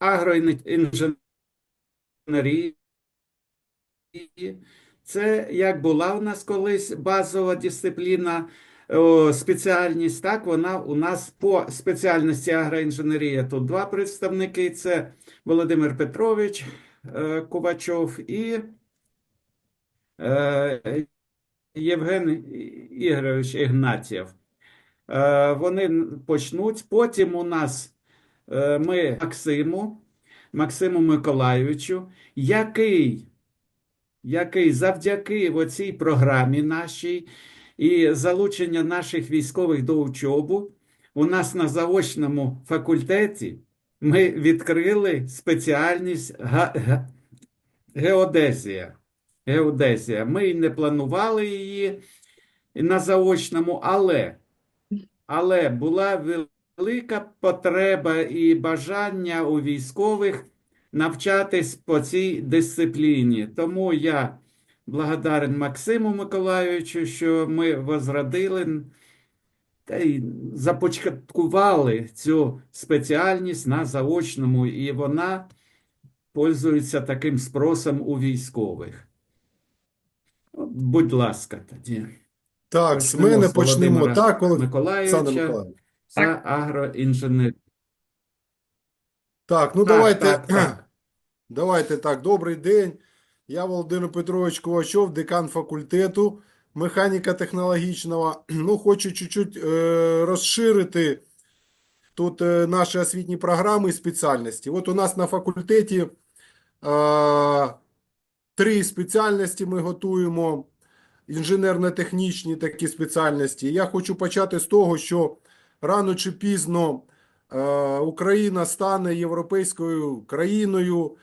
агроінженерії. Це як була у нас колись базова дисципліна, спеціальність, так вона у нас по спеціальності агроінженерія. Тут два представники: це Володимир Петрович е, Ковачов і е, Євген Ігорович Ігнатєв. Е, Вони почнуть. Потім у нас ми Максиму, Максиму Миколайовичу, який який завдяки оцій програмі нашій і залучення наших військових до учобу, у нас на заочному факультеті ми відкрили спеціальність геодезія. Геодезія. Ми й не планували її на заочному, але, але була велика потреба і бажання у військових навчатись по цій дисципліні. Тому я благодарен Максиму Миколайовичу, що ми возродили та й започаткували цю спеціальність на заочному, і вона пользується таким спросом у військових. Будь ласка, тоді. Так, з мене почнемо. Так, Олександр Миколайовича Миколаївич. за агроінженер. Так, ну Так, давайте, так, так. давайте так. Добрий день. Я Володимир Петрович Ковачов, декан факультету механіка технологічного. Ну, хочу чуть-чуть е, розширити тут е, наші освітні програми і спеціальності. От у нас на факультеті е, три спеціальності ми готуємо. Інженерно-технічні такі спеціальності. Я хочу почати з того, що рано чи пізно е, Україна стане європейською країною.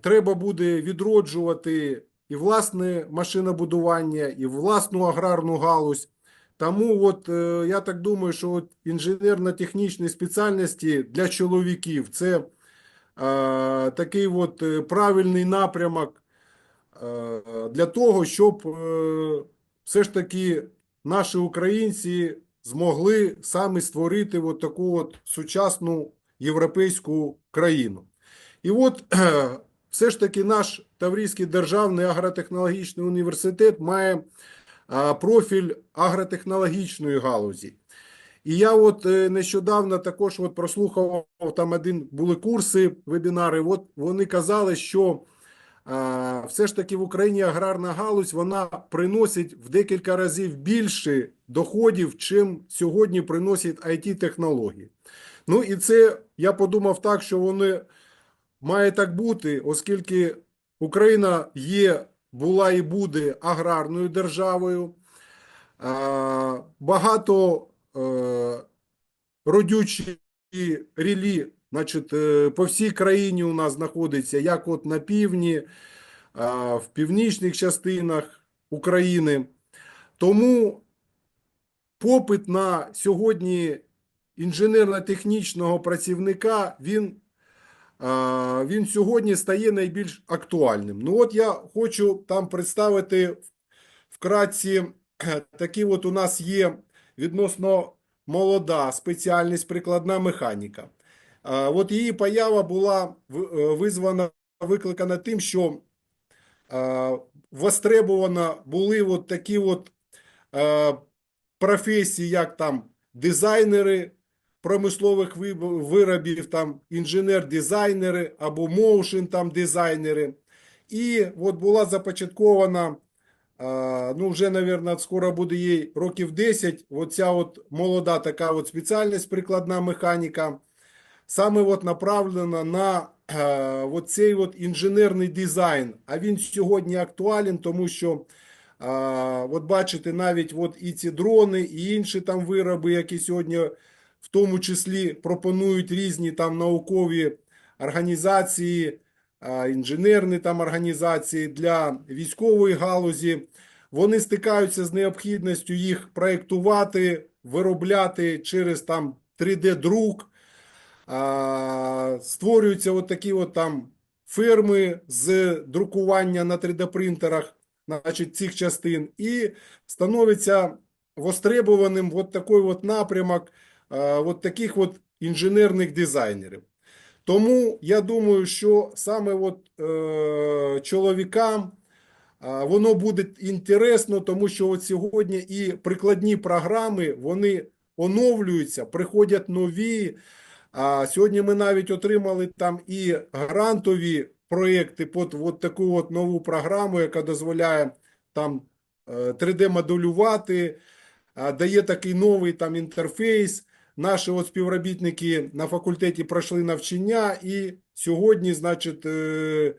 Треба буде відроджувати і власне машинобудування, і власну аграрну галузь. Тому от, е, я так думаю, що от інженерно-технічні спеціальності для чоловіків це е, такий от е, правильний напрямок е, для того, щоб е, все ж таки наші українці змогли самі створити от таку от сучасну європейську країну. І от все ж таки наш Таврійський державний агротехнологічний університет має профіль агротехнологічної галузі. І я от е, нещодавно також от прослухав там один були курси, вебінари. От вони казали, що все ж таки в Україні аграрна галузь вона приносить в декілька разів більше доходів, чим сьогодні приносять it технології. Ну і це я подумав так, що вони має так бути, оскільки Україна є, була і буде аграрною державою. Багато е, родючі рілі, значить, е, по всій країні у нас знаходиться, як от на півдні, в північних частинах України. Тому попит на сьогодні інженерно-технічного працівника, він, він сьогодні стає найбільш актуальним. Ну от я хочу там представити вкратці, такі от у нас є відносно молода спеціальність прикладна механіка. От її поява була е, визвана, викликана тим, що востребовано були от такі от професії, як там дизайнери промислових виробів, там інженер-дизайнери або моушен там дизайнери. І от була започаткована, ну вже, мабуть, скоро буде їй років 10, оця от молода така от спеціальність прикладна механіка, саме от направлена на е, цей от інженерний дизайн. А він сьогодні актуален, тому що а, от бачите, навіть от і ці дрони, і інші там вироби, які сьогодні в тому числі пропонують різні там наукові організації, а, інженерні там організації для військової галузі, вони стикаються з необхідністю їх проєктувати, виробляти через там 3D-друк. Створюються от такі от там ферми з друкування на 3D-принтерах значить, цих частин, і становиться востребованим от такий от напрямок от таких от інженерних дизайнерів. Тому я думаю, що саме от, е, чоловікам воно буде інтересно, тому що от сьогодні і прикладні програми вони оновлюються, приходять нові. А сьогодні ми навіть отримали там і грантові проекти під от таку от нову програму, яка дозволяє там 3D-моделювати, дає такий новий там інтерфейс. Наші от співробітники на факультеті пройшли навчання і сьогодні, значить, е,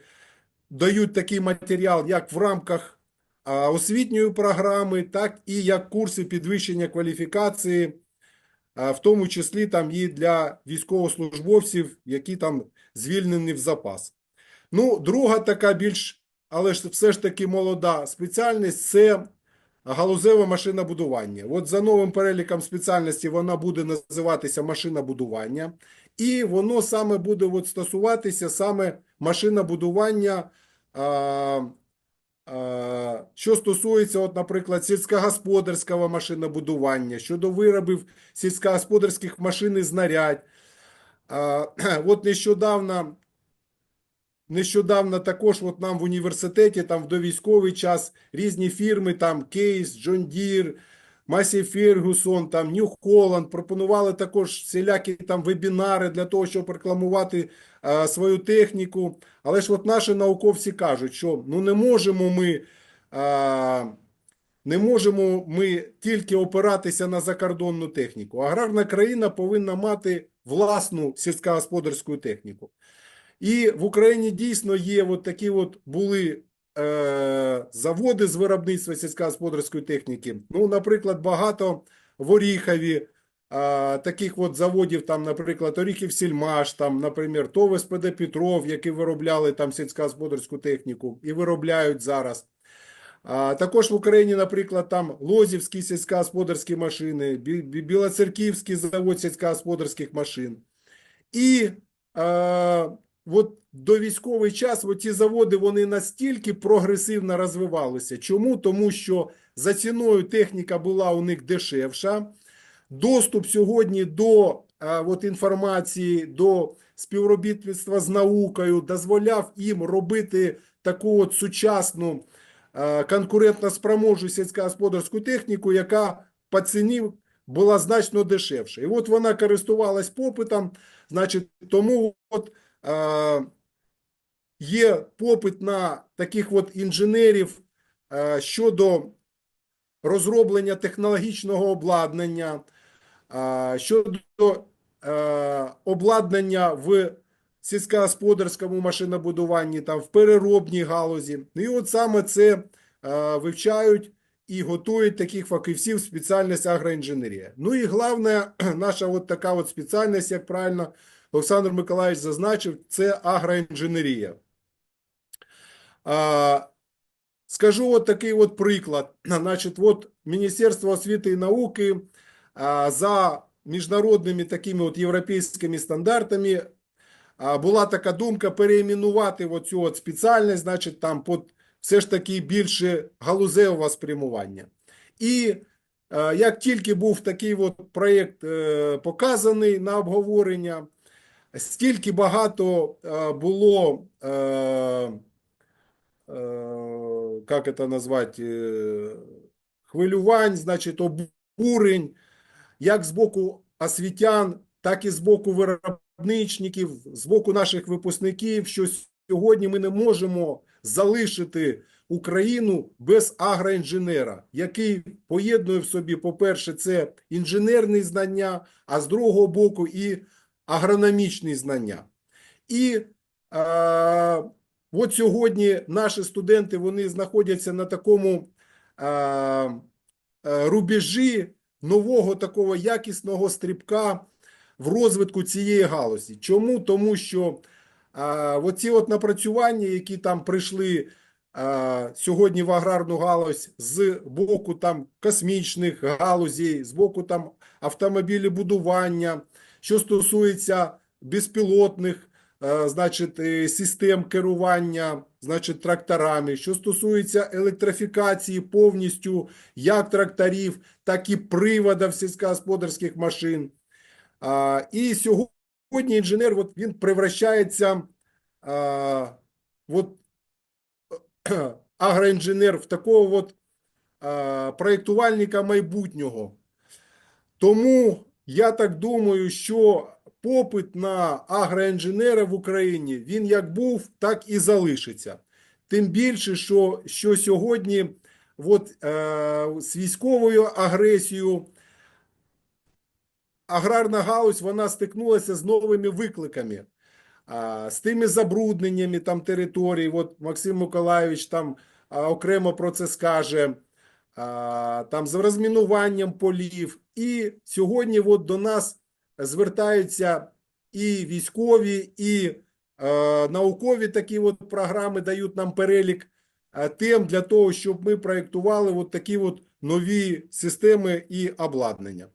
дають такий матеріал як в рамках освітньої програми, так і як курси підвищення кваліфікації, в тому числі там і для військовослужбовців, які там звільнені в запас. Ну, друга така більш, але ж все ж таки молода спеціальність це галузеве машинобудування. От за новим переліком спеціальності вона буде називатися машинобудування, і воно саме буде от стосуватися саме машинобудування, що стосується, от, наприклад, сільськогосподарського машинобудування, щодо виробів сільськогосподарських машин і знарядь. От нещодавно Нещодавно також от нам в університеті, там в довійськовий час різні фірми, там Кейс, Джон Дір, Масі Фергюсон, там Нью Холланд пропонували також всілякі там вебінари для того, щоб рекламувати е, свою техніку. Але ж от наші науковці кажуть, що ну не можемо ми. Е, не можемо ми тільки опиратися на закордонну техніку. Аграрна країна повинна мати власну сільськогосподарську техніку. І в Україні дійсно є от такі от були е, заводи з виробництва сільськогосподарської техніки. Ну, наприклад, багато в Оріхові е, таких от заводів, там, наприклад, Оріхів Сільмаш, там, наприклад, ТОВ СПД Петров, які виробляли там сільськогосподарську техніку і виробляють зараз. Також в Україні, наприклад, там Лозівські сільськогосподарські машини, Бі- Бі- Білоцерківський завод сільськогосподарських машин. І е, от до військовий час от заводи вони настільки прогресивно розвивалися. Чому? Тому що за ціною техніка була у них дешевша. Доступ сьогодні до е, от інформації, до співробітництва з наукою дозволяв їм робити таку от сучасну е, конкурентно-спроможну сільськогосподарську техніку, яка по ціні була значно дешевша. І от вона користувалась попитом, значить, тому от є попит на таких от інженерів е, щодо розроблення технологічного обладнання, е, щодо е, обладнання в сільськогосподарському машинобудуванні, там, в переробній галузі. Ну, І от саме це е, вивчають і готують таких фахівців спеціальність агроінженерія. Ну і головне, наша от така от спеціальність, як правильно Олександр Миколаївич зазначив, це агроінженерія. Скажу от такий от приклад. Значить, от Міністерство освіти і науки за міжнародними такими от європейськими стандартами була така думка переіменувати от спеціальність, значить, там під все ж таки більше галузевого спрямування. І як тільки був такий от проєкт е, показаний на обговорення, стільки багато е, було, е, е, як це назвати, хвилювань, значить, обурень, як з боку освітян, так і з боку виробничників, з боку наших випускників, що сьогодні ми не можемо залишити Україну без агроінженера, який поєднує в собі, по-перше, це інженерні знання, а з другого боку і агрономічні знання. І е, от сьогодні наші студенти вони знаходяться на такому е, е, рубежі нового такого якісного стрибка в розвитку цієї галузі. Чому? Тому що а, оці от напрацювання, які там прийшли сьогодні в аграрну галузь з боку там космічних галузей, з боку там автомобілебудування, що стосується безпілотних, значить, е, систем керування, значить, тракторами, що стосується електрифікації повністю як тракторів, так і приводів сільськогосподарських машин. І сьогодні інженер от, він превращається от, агроінженер в такого от, проєктувальника майбутнього. Тому я так думаю, що попит на агроінженера в Україні він як був, так і залишиться. Тим більше, що, що сьогодні от, е, з військовою агресією аграрна галузь вона стикнулася з новими викликами, а, з тими забрудненнями там територій. От Максим Миколайович там а, окремо про це скаже, там з розмінуванням полів. І сьогодні от до нас звертаються і військові, і е, наукові такі от програми дають нам перелік е, тем для того, щоб ми проєктували от такі от нові системи і обладнання.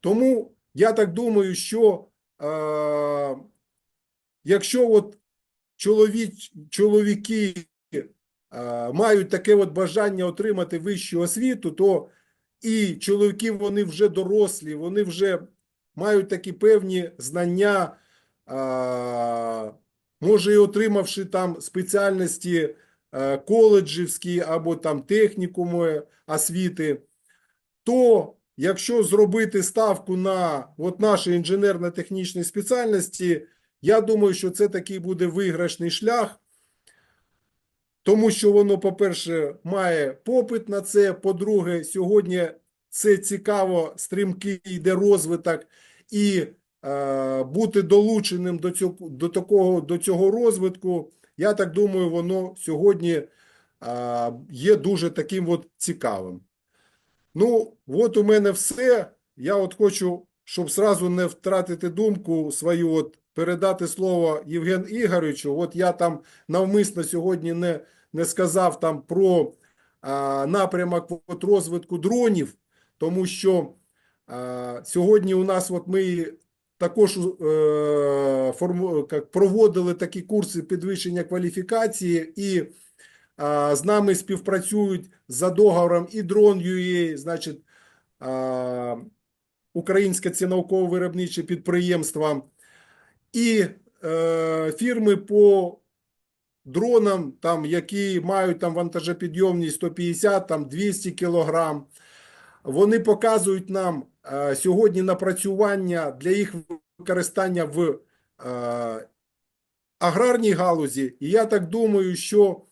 Тому я так думаю, що е, якщо от чоловіч, чоловіки мають таке от бажання отримати вищу освіту, то і чоловіки вони вже дорослі, вони вже мають такі певні знання, може і отримавши там спеціальності е, коледжівські або там технікуми освіти, то якщо зробити ставку на от наші інженерно-технічні спеціальності, я думаю, що це такий буде виграшний шлях, тому що воно, по-перше, має попит на це. По-друге, сьогодні це цікаво, стрімкий йде розвиток, і е, бути долученим до цього, до, такого, до цього розвитку, я так думаю, воно сьогодні е, є дуже таким от цікавим. Ну, от у мене все. Я от хочу, щоб зразу не втратити думку свою, от передати слово Євген Ігоровичу. От я там навмисно сьогодні не, не сказав там про напрямок от розвитку дронів, тому що сьогодні у нас от ми також е, як, проводили такі курси підвищення кваліфікації і з нами співпрацюють за договором і Drone.ua, значить, а, українське це науково-виробниче підприємство, і е, фірми по дронам, там, які мають там вантажопідйомність 150, там 200 кілограм. Вони показують нам е, сьогодні напрацювання для їх використання в е, аграрній галузі. І я так думаю, що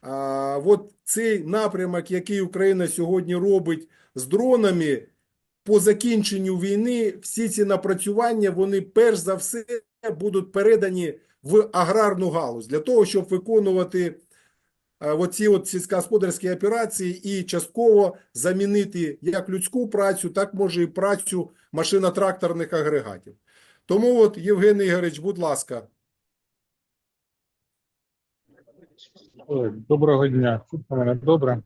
а, от цей напрямок, який Україна сьогодні робить з дронами, по закінченню війни, всі ці напрацювання, вони перш за все будуть передані в аграрну галузь для того, щоб виконувати а, оці от сільськогосподарські операції і частково замінити як людську працю, так може і працю машино-тракторних агрегатів. Тому от, Євген Ігорович, будь ласка. Доброго дня. Добре.